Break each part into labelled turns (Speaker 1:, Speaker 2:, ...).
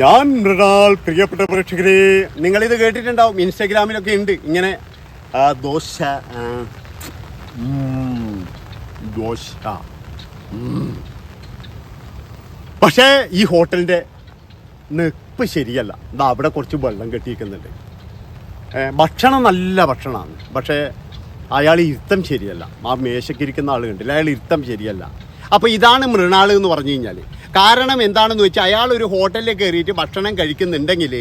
Speaker 1: ഞാൻ മൃണാൾ പ്രിയപ്പെട്ട പ്രേക്ഷകരെ ഇത് കേട്ടിട്ടുണ്ടാവും ഇൻസ്റ്റാഗ്രാമിലൊക്കെ ഉണ്ട്. ഇങ്ങനെ ദോശ ദോശ പക്ഷേ ഈ ഹോട്ടലിന്റെ നിപ്പ് ശരിയല്ല. ഇതാ അവിടെ കുറച്ച് വെള്ളം കെട്ടിയിരിക്കുന്നുണ്ട് ഭക്ഷണം നല്ല ഭക്ഷണമാണ്. പക്ഷേ അയാൾ ഇരുത്തം ശരിയല്ല. ആ മേശക്കിരിക്കുന്ന ആൾ കണ്ടില്ല? അയാൾ ഇരുത്തം ശരിയല്ല. അപ്പോൾ ഇതാണ് മൃണാൾ എന്ന് പറഞ്ഞു കഴിഞ്ഞാൽ കാരണം എന്താണെന്ന് വെച്ചാൽ അയാൾ ഒരു ഹോട്ടലിൽ കയറിയിട്ട് ഭക്ഷണം കഴിക്കുന്നുണ്ടെങ്കിൽ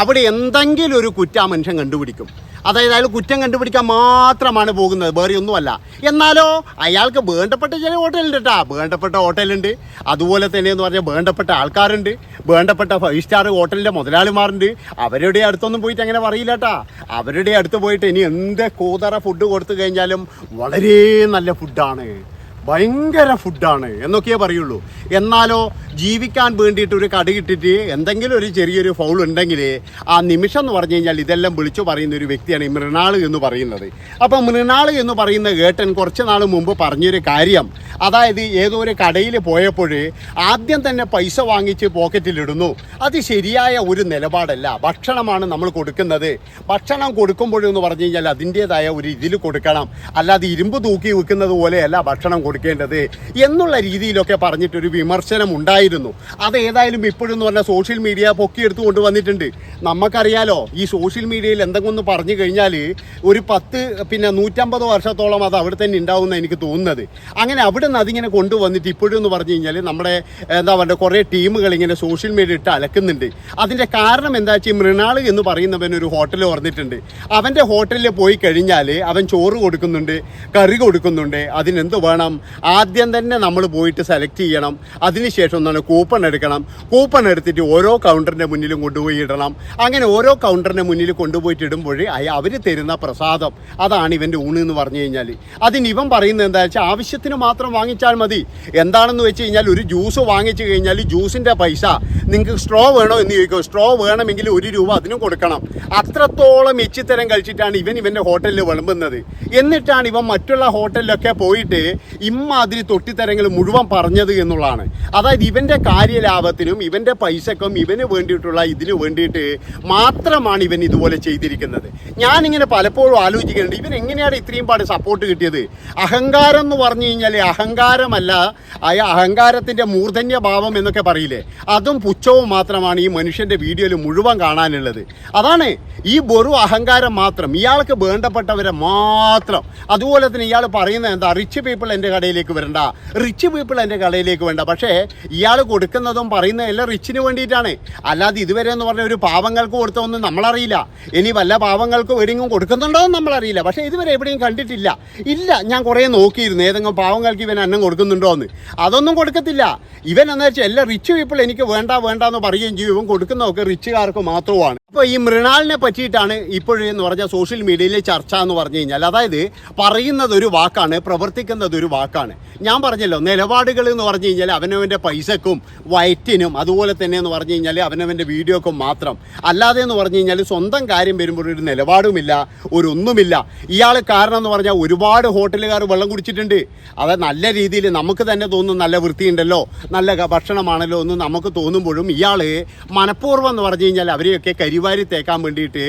Speaker 1: അവിടെ എന്തെങ്കിലും ഒരു കുറ്റം മനുഷ്യൻ കണ്ടുപിടിക്കും. അതായത് അയാൾ കുറ്റം കണ്ടുപിടിക്കാൻ മാത്രമാണ് പോകുന്നത് വേറെ ഒന്നുമല്ല. എന്നാലോ അയാൾക്ക് വേണ്ടപ്പെട്ട ചില ഹോട്ടലുണ്ട് കേട്ടാ വേണ്ടപ്പെട്ട ഹോട്ടലുണ്ട്. അതുപോലെ തന്നെ എന്ന് പറഞ്ഞാൽ വേണ്ടപ്പെട്ട ആൾക്കാരുണ്ട്. വേണ്ടപ്പെട്ട ഫൈവ് സ്റ്റാർ ഹോട്ടലിന്റെ മുതലാളിമാരുണ്ട്. അവരുടെ അടുത്തൊന്നും പോയിട്ട് അങ്ങനെ പറയില്ല കേട്ടാ അവരുടെ അടുത്ത് പോയിട്ട് ഇനി എന്ത് കൂതറ ഫുഡ് കൊടുത്തു കഴിഞ്ഞാലും വളരെ നല്ല ഫുഡാണ് ഭയങ്കര ഫുഡാണ് എന്നൊക്കെയേ പറയുള്ളൂ. എന്നാലോ ജീവിക്കാൻ വേണ്ടിയിട്ട് ഒരു കട കിട്ടിയിട്ട് എന്തെങ്കിലും ഒരു ചെറിയൊരു ഫൗൾ ഉണ്ടെങ്കിൽ ആ നിമിഷം എന്ന് പറഞ്ഞു കഴിഞ്ഞാൽ ഇതെല്ലാം വിളിച്ചു പറയുന്ന ഒരു വ്യക്തിയാണ് ഈ മൃണാൾ എന്ന് പറയുന്നത്. അപ്പം മൃണാൾ എന്ന് പറയുന്ന ഏട്ടൻ കുറച്ച് നാൾ മുമ്പ് പറഞ്ഞൊരു കാര്യം. അതായത് ഏതോ ഒരു കടയിൽ പോയപ്പോൾ ആദ്യം തന്നെ പൈസ വാങ്ങിച്ച് പോക്കറ്റിലിടുന്നു അത് ശരിയായ ഒരു നിലപാടല്ല. ഭക്ഷണമാണ് നമ്മൾ കൊടുക്കുന്നത്. ഭക്ഷണം കൊടുക്കുമ്പോഴെന്ന് പറഞ്ഞു കഴിഞ്ഞാൽ അതിന്റേതായ ഒരു ഇതിൽ കൊടുക്കണം. അല്ലാതെ ഇരുമ്പ് തൂക്കി വെക്കുന്നത് പോലെയല്ല ഭക്ഷണം കൊടുക്കേണ്ടത്. എന്നുള്ള രീതിയിലൊക്കെ പറഞ്ഞിട്ടൊരു വിമർശനം ഉണ്ടായിരുന്നു. അത് ഏതായാലും ഇപ്പോഴെന്ന് പറഞ്ഞാൽ സോഷ്യൽ മീഡിയ പൊക്കിയെടുത്ത് കൊണ്ടുവന്നിട്ടുണ്ട്. നമുക്കറിയാലോ ഈ സോഷ്യൽ മീഡിയയിൽ എന്തെങ്കിലും ഒന്ന് പറഞ്ഞു കഴിഞ്ഞാൽ ഒരു പത്ത് പിന്നെ നൂറ്റമ്പത് വർഷത്തോളം അത് അവിടെ തന്നെ ഉണ്ടാവുമെന്ന് എനിക്ക് തോന്നുന്നത്. അങ്ങനെ അവിടെ നിന്ന് അതിങ്ങനെ കൊണ്ടുവന്നിട്ട് ഇപ്പോഴും എന്ന് പറഞ്ഞു കഴിഞ്ഞാൽ നമ്മുടെ എന്താ പറയുക കുറേ ടീമുകൾ ഇങ്ങനെ സോഷ്യൽ മീഡിയ ഇട്ട് അലക്കുന്നുണ്ട്. അതിന്റെ കാരണം എന്താ വെച്ചാൽ മൃണാൾ എന്ന് പറയുന്നവൻ ഒരു ഹോട്ടൽ പറഞ്ഞിട്ടുണ്ട് അവന്റെ ഹോട്ടലിൽ പോയി കഴിഞ്ഞാൽ അവൻ ചോറ് കൊടുക്കുന്നുണ്ട് കറി കൊടുക്കുന്നുണ്ട്. അതിനെന്ത് വേണം? ആദ്യം തന്നെ നമ്മൾ പോയിട്ട് സെലക്ട് ചെയ്യണം. അതിനുശേഷം എന്താണ് കൂപ്പൺ എടുക്കണം. കൂപ്പൺ എടുത്തിട്ട് ഓരോ കൗണ്ടറിന്റെ മുന്നിലും കൊണ്ടുപോയി ഇടണം അങ്ങനെ ഓരോ കൗണ്ടറിന്റെ മുന്നിൽ കൊണ്ടുപോയിട്ട് ഇടുമ്പോൾ അവർ തരുന്ന പ്രസാദം. അതാണ് ഇവന്റെ ഊണ് എന്ന് പറഞ്ഞു കഴിഞ്ഞാൽ അതിന് ഇവൻ പറയുന്നത് എന്താ വെച്ചാൽ ആവശ്യത്തിന് മാത്രം വാങ്ങിച്ചാൽ മതി. എന്താണെന്ന് വെച്ച് കഴിഞ്ഞാൽ ഒരു ജ്യൂസ് വാങ്ങിച്ചു കഴിഞ്ഞാൽ ജ്യൂസിന്റെ പൈസ നിങ്ങൾക്ക് സ്ട്രോ വേണോ എന്ന് ചോദിക്കും. സ്ട്രോ വേണമെങ്കിൽ ഒരു രൂപ അതിനും കൊടുക്കണം. അത്രത്തോളം എച്ചിത്തരം കഴിച്ചിട്ടാണ് ഇവൻ ഇവന്റെ ഹോട്ടലിൽ വിളമ്പുന്നത്. എന്നിട്ടാണ് ഇവൻ മറ്റുള്ള ഹോട്ടലിലൊക്കെ പോയിട്ട് ഇമ്മാതിരി തൊട്ടിത്തരങ്ങൾ മുഴുവൻ പറഞ്ഞത് എന്നുള്ളതാണ്. അതായത് ഇവന്റെ കാര്യലാഭത്തിനും ഇവന്റെ പൈസക്കും ഇവന് വേണ്ടിയിട്ടുള്ള ഇതിന് വേണ്ടിയിട്ട് മാത്രമാണ് ഇവൻ ഇതുപോലെ ചെയ്തിരിക്കുന്നത്. ഞാനിങ്ങനെ പലപ്പോഴും ആലോചിക്കുന്നുണ്ട് ഇവൻ എങ്ങനെയാണ് ഇത്രയും പാട് സപ്പോർട്ട് കിട്ടിയത്? അഹങ്കാരം എന്ന് പറഞ്ഞു കഴിഞ്ഞാൽ അഹങ്കാരമല്ല അയ അഹങ്കാരത്തിന്റെ മൂർധന്യ ഭാവം എന്നൊക്കെ പറയില്ലേ? അതും പുച്ഛവും മാത്രമാണ് ഈ മനുഷ്യന്റെ വീഡിയോയിൽ മുഴുവൻ കാണാനുള്ളത്. അതാണ് ഈ വെറും അഹങ്കാരം മാത്രം ഇയാൾക്ക് വേണ്ടപ്പെട്ടവരെ മാത്രം. അതുപോലെ തന്നെ ഇയാൾ പറയുന്നത് എന്താ റിച്ച് പീപ്പിൾ എന്റെ കടയിലേക്ക് വരണ്ട റിച്ച് പീപ്പിൾ എന്റെ കടയിലേക്ക് വേണ്ട പക്ഷേ ഇയാൾ കൊടുക്കുന്നതും പറയുന്നതും എല്ലാം റിച്ചിന് വേണ്ടിയിട്ടാണ്. അല്ലാതെ ഇതുവരെ എന്ന് പറഞ്ഞ ഒരു പാവങ്ങൾക്ക് കൊടുത്തതൊന്നും നമ്മളറിയില്ല. ഇനി വല്ല പാവങ്ങൾക്ക് എവിടെയെങ്കിലും കൊടുക്കുന്നുണ്ടോ എന്ന് നമ്മളറിയില്ല. പക്ഷേ ഇതുവരെ എവിടെയും കണ്ടിട്ടില്ല. ഇല്ല ഞാൻ കുറേ നോക്കിയിരുന്നു. ഏതെങ്കിലും പാവങ്ങൾക്ക് ഇവൻ അന്നം കൊടുക്കുന്നുണ്ടോ എന്ന്. അതൊന്നും കൊടുക്കത്തില്ല. ഇവൻ എന്ന് വെച്ചാൽ എല്ലാ റിച്ച് പീപ്പിൾ എനിക്ക് വേണ്ട വേണ്ട എന്ന് പറയുകയും ചെയ്യും. ഇവൻ കൊടുക്കുന്നതൊക്കെ റിച്ചുകാർക്ക് മാത്രമാണ് അപ്പോൾ ഈ മൃണാളിനെ പറ്റിയിട്ടാണ് ഇപ്പോഴെന്ന് പറഞ്ഞാൽ സോഷ്യൽ മീഡിയയിലെ ചർച്ച എന്ന് പറഞ്ഞു കഴിഞ്ഞാൽ അതായത് പറയുന്നത് ഒരു വാക്കാണ് പ്രവർത്തിക്കുന്നത് ഒരു വാക്കാണ്. ഞാൻ പറഞ്ഞല്ലോ നിലപാടുകൾ എന്ന് പറഞ്ഞു കഴിഞ്ഞാൽ അവനവന്റെ പൈസക്കും വയറ്റിനും അതുപോലെ തന്നെ എന്ന് പറഞ്ഞു കഴിഞ്ഞാൽ അവനവന്റെ വീഡിയോക്കും മാത്രം. അല്ലാതെ എന്ന് പറഞ്ഞു കഴിഞ്ഞാൽ സ്വന്തം കാര്യം വരുമ്പോൾ ഒരു നിലപാടുമില്ല ഒരു ഒന്നുമില്ല. ഇയാൾ കാരണം എന്ന് പറഞ്ഞാൽ ഒരുപാട് ഹോട്ടലുകാർ വെള്ളം കുടിച്ചിട്ടുണ്ട്. അത് നല്ല രീതിയിൽ നമുക്ക് തന്നെ തോന്നും നല്ല വൃത്തിയുണ്ടല്ലോ നല്ല ഭക്ഷണമാണല്ലോ എന്ന് നമുക്ക് തോന്നുമ്പോഴും ഇയാൾ മനഃപൂർവം എന്ന് പറഞ്ഞു കഴിഞ്ഞാൽ അവരെയൊക്കെ കരിവാരി തേക്കാൻ വേണ്ടിയിട്ട്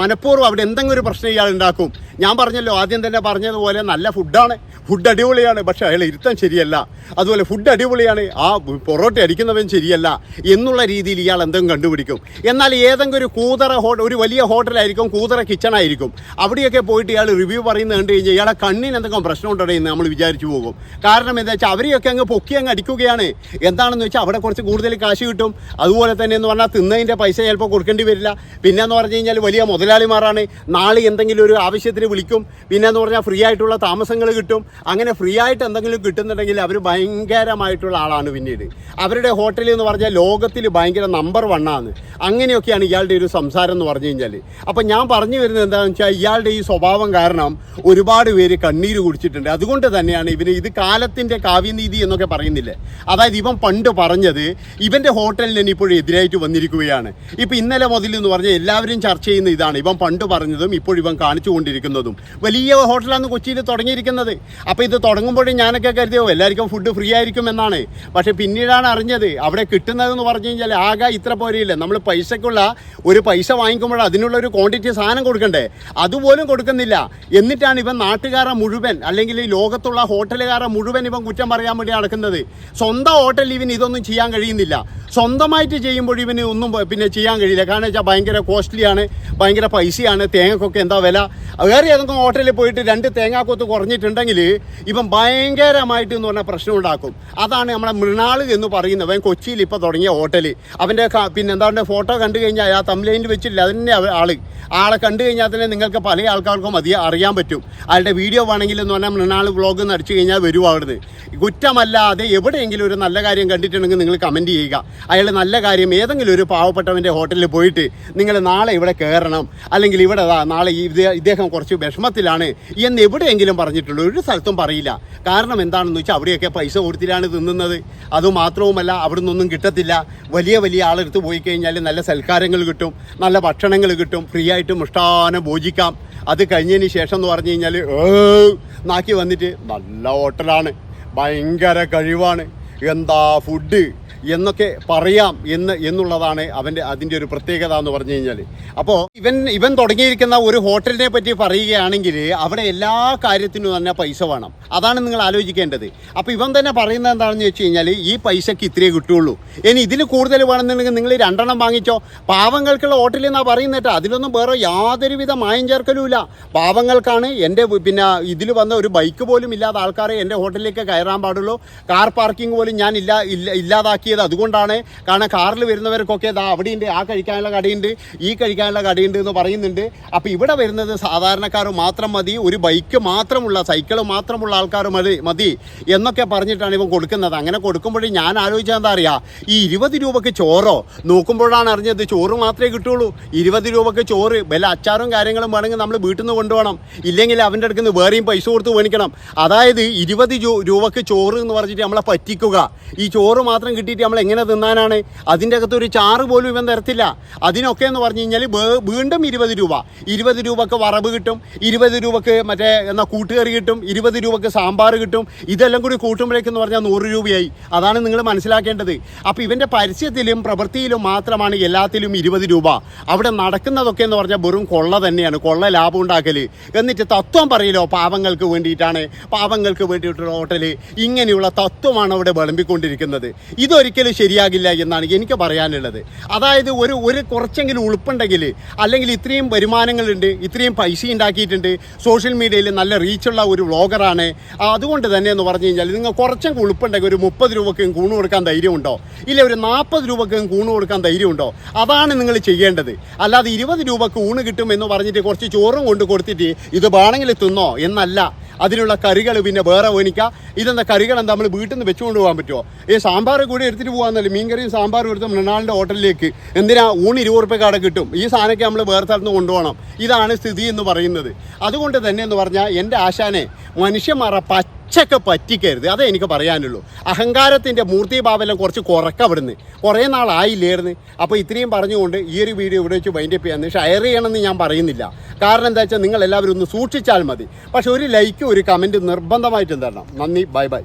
Speaker 1: മനഃപൂർവം അവിടെ എന്തെങ്കിലും ഒരു പ്രശ്നം ഇയാൾ ഉണ്ടാക്കും. ഞാൻ പറഞ്ഞല്ലോ ആദ്യം തന്നെ പറഞ്ഞതുപോലെ നല്ല ഫുഡാണ് ഫുഡ് അടിപൊളിയാണ് പക്ഷേ അയാൾ ഇരുത്തം ശരിയല്ല. അതുപോലെ ഫുഡ് അടിപൊളിയാണ് ആ പൊറോട്ട അടിക്കുന്നവൻ ശരിയല്ല എന്നുള്ള രീതിയിൽ ഇയാൾ എന്തെങ്കിലും കണ്ടുപിടിക്കും. എന്നാൽ ഏതെങ്കിലും ഒരു കൂതറ ഹോട്ടൽ ഒരു വലിയ ഹോട്ടലായിരിക്കും കൂതറ കിച്ചൺ ആയിരിക്കും. അവിടെയൊക്കെ പോയിട്ട് ഇയാൾ റിവ്യൂ പറയുന്നത് കണ്ടു കഴിഞ്ഞാൽ ഇയാളെ കണ്ണിന് എന്തെങ്കിലും പ്രശ്നം ഉണ്ടോ എന്ന് നമ്മൾ വിചാരിച്ചു പോകും. കാരണം എന്താ വെച്ചാൽ അവരെയൊക്കെ അങ്ങ് പൊക്കി അങ്ങ് അടിക്കുകയാണ്. എന്താണെന്ന് വെച്ചാൽ അവിടെ കുറച്ച് കൂടുതൽ കാശ് കിട്ടും. അതുപോലെ തന്നെ എന്ന് പറഞ്ഞാൽ തിന്നതിന്റെ പൈസ ചിലപ്പോൾ കൊടുക്കേണ്ടി വരില്ല. പിന്നെ എന്ന് പറഞ്ഞു കഴിഞ്ഞാൽ വലിയ മുതലാളിമാരാണ്. നാളെ എന്തെങ്കിലും ഒരു ആവശ്യത്തിന് വിളിക്കും. പിന്നെ എന്ന് പറഞ്ഞാൽ ഫ്രീ ആയിട്ടുള്ള താമസങ്ങൾ കിട്ടും. അങ്ങനെ ഫ്രീ ആയിട്ട് എന്തെങ്കിലും കിട്ടുന്നുണ്ടെങ്കിൽ അവർ ഭയങ്കരമായിട്ടുള്ള ആളാണ് പിന്നീട്. അവരുടെ ഹോട്ടലിൽ എന്ന് പറഞ്ഞാൽ ലോകത്തിൽ ഭയങ്കര നമ്പർ വണ്ണാണ് അങ്ങനെയൊക്കെയാണ് ഇയാളുടെ ഒരു സംസാരം എന്ന് പറഞ്ഞു കഴിഞ്ഞാൽ അപ്പം ഞാൻ പറഞ്ഞു വരുന്നത് എന്താണെന്ന് വെച്ചാൽ ഇയാളുടെ ഈ സ്വഭാവം കാരണം ഒരുപാട് പേര് കണ്ണീര് കുടിച്ചിട്ടുണ്ട്. അതുകൊണ്ട് തന്നെയാണ് ഇവന് ഇത് കാലത്തിന്റെ കാവ്യനീതി എന്നൊക്കെ പറയുന്നില്ലേ? അതായത് ഇവൻ പണ്ട് പറഞ്ഞത് ഇവന്റെ ഹോട്ടലിന് ഇപ്പോഴും എതിരായിട്ട് വന്നിരിക്കുകയാണ്. ഇപ്പം ഇന്നലെ മുതൽ എന്ന് പറഞ്ഞാൽ എല്ലാവരും ചർച്ച ചെയ്യുന്ന ഇതാണ്. ഇവൻ പണ്ട് പറഞ്ഞതും ഇപ്പോൾ ഇവൻ കാണിച്ചു കൊണ്ടിരിക്കുന്നതും വലിയ ഹോട്ടലാണ് കൊച്ചിയിൽ തുടങ്ങിയിരിക്കുന്നത്. അപ്പോൾ ഇത് തുടങ്ങുമ്പോഴും ഞാനൊക്കെ കരുതിയോ എല്ലാവർക്കും ഫുഡ് ഫ്രീ ആയിരിക്കും എന്നാണ്. പക്ഷേ പിന്നീടാണ് അറിഞ്ഞത് അവിടെ കിട്ടുന്നതെന്ന് പറഞ്ഞു കഴിഞ്ഞാൽ ആകെ ഇത്ര പോരില്ല നമ്മൾ പൈസക്കുള്ള ഒരു പൈസ വാങ്ങിക്കുമ്പോൾ അതിനുള്ള ഒരു ക്വാണ്ടിറ്റി സാധനം കൊടുക്കണ്ടേ? അതുപോലും കൊടുക്കുന്നില്ല. എന്നിട്ടാണ് ഇവൻ നാട്ടുകാരെ മുഴുവൻ അല്ലെങ്കിൽ ഈ ലോകത്തുള്ള ഹോട്ടലുകാരെ മുഴുവൻ ഇവൻ കുറ്റം പറയാൻ വേണ്ടി നടക്കുന്നത്. സ്വന്തം ഹോട്ടലിൽ ഇവൻ ഇതൊന്നും ചെയ്യാൻ കഴിയുന്നില്ല. സ്വന്തമായിട്ട് ചെയ്യുമ്പോൾ ഇവന് ഒന്നും പിന്നെ ചെയ്യാൻ കഴിയില്ല. കാരണം വെച്ചാൽ ഭയങ്കര കോസ്റ്റ്ലിയാണ് ഭയങ്കര പൈസയാണ് തേങ്ങക്കൊക്കെ എന്താ വില. വേറെ ഏതെങ്കിലും ഹോട്ടലിൽ പോയിട്ട് രണ്ട് തേങ്ങാക്കൊത്ത് കുറഞ്ഞിട്ടുണ്ടെങ്കിൽ ഇവൻ ഭയങ്കരമായിട്ട് എന്ന് പറഞ്ഞാൽ പ്രശ്നം ഉണ്ടാക്കും. അതാണ് നമ്മളെ മൃണാൾ എന്ന് പറയുന്നത്. അവൻ കൊച്ചിയിൽ ഇപ്പോൾ തുടങ്ങിയ ഹോട്ടൽ അവന്റെ പിന്നെ എന്താ ഫോട്ടോ കണ്ടു കഴിഞ്ഞാൽ ആ തംലൈനിൽ വെച്ചില്ല അതിന്റെ ആൾ. ആളെ കണ്ടു കഴിഞ്ഞാൽ തന്നെ നിങ്ങൾക്ക് പല ആൾക്കാർക്കും അധികം അറിയാൻ പറ്റും. അയാളുടെ വീഡിയോ വേണമെങ്കിൽ എന്ന് പറഞ്ഞാൽ മൃണാൾ വ്ളോഗ് എന്ന് അടിച്ചു കഴിഞ്ഞാൽ വരും അവിടുന്ന്. കുറ്റമല്ലാതെ എവിടെയെങ്കിലും ഒരു നല്ല കാര്യം കണ്ടിട്ടുണ്ടെങ്കിൽ നിങ്ങൾ കമന്റ് ചെയ്യുക. അയാൾ നല്ല കാര്യം ഏതെങ്കിലും ഒരു പാവപ്പെട്ടവന്റെ ഹോട്ടലിൽ പോയിട്ട് നിങ്ങൾ നാളെ ഇവിടെ കയറണം. അല്ലെങ്കിൽ ഇവിടെ നാളെ ഇദ്ദേഹം കുറച്ച് വിഷമത്തിലാണ് എന്ന് എവിടെയെങ്കിലും പറഞ്ഞിട്ടുള്ളൂ ഒരു സ്ഥലത്തും പറയില്ല. കാരണം എന്താണെന്ന് വെച്ചാൽ അവിടെയൊക്കെ പൈസ കൊടുത്തിട്ടാണ് തിന്നുന്നത്. അതുമാത്രവുമല്ല അവിടെ നിന്നൊന്നും കിട്ടത്തില്ല. വലിയ വലിയ ആളെടുത്ത് പോയി കഴിഞ്ഞാൽ നല്ല സൽക്കാരങ്ങൾ കിട്ടും നല്ല ഭക്ഷണങ്ങൾ കിട്ടും ഫ്രീ ആയിട്ട് മുഷ്ടാനം ഭോജിക്കാം. അത് കഴിഞ്ഞതിന് ശേഷം എന്ന് പറഞ്ഞു കഴിഞ്ഞാൽ നാക്കി വന്നിട്ട് നല്ല ഹോട്ടലാണ്. ഭയങ്കര കഴിവാണ്. എന്താ ഫുഡ് എന്നൊക്കെ പറയാം എന്ന് എന്നുള്ളതാണ് അവന്റെ അതിന്റെ ഒരു പ്രത്യേകത എന്ന് പറഞ്ഞു കഴിഞ്ഞാൽ അപ്പോൾ ഇവൻ ഇവൻ തുടങ്ങിയിരിക്കുന്ന ഒരു ഹോട്ടലിനെ പറ്റി പറയുകയാണെങ്കിൽ അവിടെ എല്ലാ കാര്യത്തിനും തന്നെ പൈസ വേണം. അതാണ് നിങ്ങൾ ആലോചിക്കേണ്ടത്. അപ്പോൾ ഇവൻ തന്നെ പറയുന്നത് എന്താണെന്ന് വെച്ച് കഴിഞ്ഞാൽ ഈ പൈസയ്ക്ക് ഇത്രയേ കിട്ടുള്ളൂ. ഇനി ഇതിൽ കൂടുതൽ വേണമെന്നുണ്ടെങ്കിൽ നിങ്ങൾ രണ്ടെണ്ണം വാങ്ങിച്ചോ. പാവങ്ങൾക്കുള്ള ഹോട്ടലിൽ നിന്നാണ് പറയുന്നത് അതിലൊന്നും വേറെ യാതൊരുവിധ മായം ചേർക്കലുമില്ല. പാവങ്ങൾക്കാണ് എന്റെ പിന്നെ ഇതിൽ വന്ന ഒരു ബൈക്ക് പോലും ഇല്ലാത്ത ആൾക്കാരെ എന്റെ ഹോട്ടലിലേക്ക് കയറാൻ പാടുള്ളൂ. കാർ പാർക്കിംഗ് പോലും ഞാൻ ഇല്ല ഇല്ല ഇല്ലാതാക്കിയത് അതുകൊണ്ടാണ് കാരണം കാറിൽ വരുന്നവർക്കൊക്കെ ദാ അവിടെയുണ്ട് ആ കഴിക്കാനുള്ള കടയുണ്ട് ഈ കഴിക്കാനുള്ള കടയുണ്ട് എന്ന് പറയുന്നുണ്ട്. അപ്പോൾ ഇവിടെ വരുന്നത് സാധാരണക്കാർ മാത്രം മതി ഒരു ബൈക്ക് മാത്രമുള്ള സൈക്കിൾ മാത്രമുള്ള ആൾക്കാർ മതി മതി എന്നൊക്കെ പറഞ്ഞിട്ടാണ് ഇവൻ കൊടുക്കുന്നത്. അങ്ങനെ കൊടുക്കുമ്പോഴേ ഞാൻ ആലോചിച്ചാൽ എന്താ അറിയാം ഈ ഇരുപത് രൂപയ്ക്ക് ചോറോ? നോക്കുമ്പോഴാണ് അറിഞ്ഞത് ചോറ് മാത്രമേ കിട്ടുള്ളൂ. ഇരുപത് രൂപയ്ക്ക് ചോറ് വല്ല അച്ചാറും കാര്യങ്ങളും വേണമെങ്കിൽ നമ്മൾ വീട്ടിൽ നിന്ന് കൊണ്ടുപോകണം. ഇല്ലെങ്കിൽ അവന്റെ അടുത്ത് നിന്ന് വേറെയും പൈസ കൊടുത്ത് മേടിക്കണം അതായത് ഇരുപത് രൂപയ്ക്ക് ചോറ് എന്ന് പറഞ്ഞിട്ട് നമ്മളെ പറ്റിക്കുക. ഈ ചോറ് മാത്രം കിട്ടിയിട്ട് നമ്മൾ എങ്ങനെ തിന്നാനാണ്? അതിന്റെ അകത്ത് ഒരു ചാറ് പോലും ഇവൻ തരത്തില്ല. അതിനൊക്കെ എന്ന് പറഞ്ഞു കഴിഞ്ഞാൽ വീണ്ടും ഇരുപത് രൂപ. ഇരുപത് രൂപക്ക് വറവ് കിട്ടും ഇരുപത് രൂപക്ക് മറ്റേ എന്നാ കൂട്ടുകറി കിട്ടും ഇരുപത് രൂപക്ക് സാമ്പാർ കിട്ടും. ഇതെല്ലാം കൂടി കൂട്ടുമ്പോഴേക്കെന്ന് പറഞ്ഞാൽ നൂറ് രൂപയായി. അതാണ് നിങ്ങൾ മനസ്സിലാക്കേണ്ടത്. അപ്പോൾ ഇവന്റെ പരസ്യത്തിലും പ്രവൃത്തിയിലും മാത്രമാണ് എല്ലാത്തിലും ഇരുപത് രൂപ. അവിടെ നടക്കുന്നതൊക്കെ എന്ന് പറഞ്ഞാൽ വെറും കൊള്ള തന്നെയാണ്. കൊള്ള ലാഭം ഉണ്ടാക്കൽ എന്നിട്ട് തത്വം പറയലോ? പാവങ്ങൾക്ക് വേണ്ടിയിട്ടാണ്. പാവങ്ങൾക്ക് വേണ്ടിയിട്ടുള്ള ഹോട്ടൽ ഇങ്ങനെയുള്ള തത്വമാണ് അവിടെ വിളമ്പിക്കൊണ്ടിരിക്കുന്നത്. ഇതൊരിക്കലും ശരിയാകില്ല എന്നാണ് എനിക്ക് പറയാനുള്ളത്. അതായത് ഒരു ഒരു കുറച്ചെങ്കിലും ഉളുപ്പുണ്ടെങ്കിൽ അല്ലെങ്കിൽ ഇത്രയും വരുമാനങ്ങളുണ്ട് ഇത്രയും പൈസ ഉണ്ടാക്കിയിട്ടുണ്ട് സോഷ്യൽ മീഡിയയിൽ നല്ല റീച്ചുള്ള ഒരു വ്ളോഗറാണ് അതുകൊണ്ട് തന്നെ എന്ന് പറഞ്ഞു കഴിഞ്ഞാൽ നിങ്ങൾ കുറച്ചെങ്കിലും ഉളുപ്പുണ്ടെങ്കിൽ ഒരു മുപ്പത് രൂപയ്ക്കും കൂണ് കൊടുക്കാൻ ധൈര്യമുണ്ടോ? ഇല്ല ഒരു നാൽപ്പത് രൂപയ്ക്കും കൂണ് കൊടുക്കാൻ ധൈര്യമുണ്ടോ? അതാണ് നിങ്ങൾ ചെയ്യേണ്ടത്. അല്ലാതെ ഇരുപത് രൂപ കൂണ് കിട്ടുമെന്ന് പറഞ്ഞിട്ട് കുറച്ച് ചോറും കൊണ്ട് കൊടുത്തിട്ട് ഇത് വേണമെങ്കിൽ തിന്നോ എന്നല്ല. അതിനുള്ള കറികൾ പിന്നെ വേറെ വേണിക്ക. ഇതെന്താ കറികൾ എന്താ നമ്മൾ വീട്ടിൽ നിന്ന് വെച്ചുകൊണ്ട് പോകാൻ പറ്റുമോ ഈ സാമ്പാർ കൂടി എടുത്തിട്ട് പോകാന്നല്ലേ മീൻകറിയും സാമ്പാറും എടുത്ത് മൃണാളിന്റെ ഹോട്ടലിലേക്ക് എന്തിനാ ഊണ് ഇരുപത് റുപ്യ കട കിട്ടും? ഈ സാധനമൊക്കെ നമ്മൾ വേറെ സ്ഥലത്ത് കൊണ്ടുപോകണം. ഇതാണ് സ്ഥിതി എന്ന് പറയുന്നത്. അതുകൊണ്ട് തന്നെ എന്ന് പറഞ്ഞാൽ എന്റെ ആശാനെ മനുഷ്യന്മാരെ പച്ചക്കെ പറ്റിക്കരുത്. അതേ എനിക്ക് പറയാനുള്ളൂ. അഹങ്കാരത്തിന്റെ മൂർത്തിഭാവെല്ലാം കുറച്ച് കുറക്കവിടുന്ന് കുറേ നാളായില്ലായിരുന്നു അപ്പോൾ ഇത്രയും പറഞ്ഞുകൊണ്ട് ഈ ഒരു വീഡിയോ ഇവിടെ വെച്ച് വൈൻഡപ്പ് ചെയ്യാമെന്ന് ഷെയർ ചെയ്യണമെന്ന് ഞാൻ പറയുന്നില്ല. കാരണം എന്താ വെച്ചാൽ നിങ്ങൾ എല്ലാവരും ഒന്ന് സൂക്ഷിച്ചാൽ മതി. പക്ഷെ ഒരു ലൈക്കും ഒരു കമന്റ് നിർബന്ധമായിട്ടും തരണം. നന്ദി. Bye bye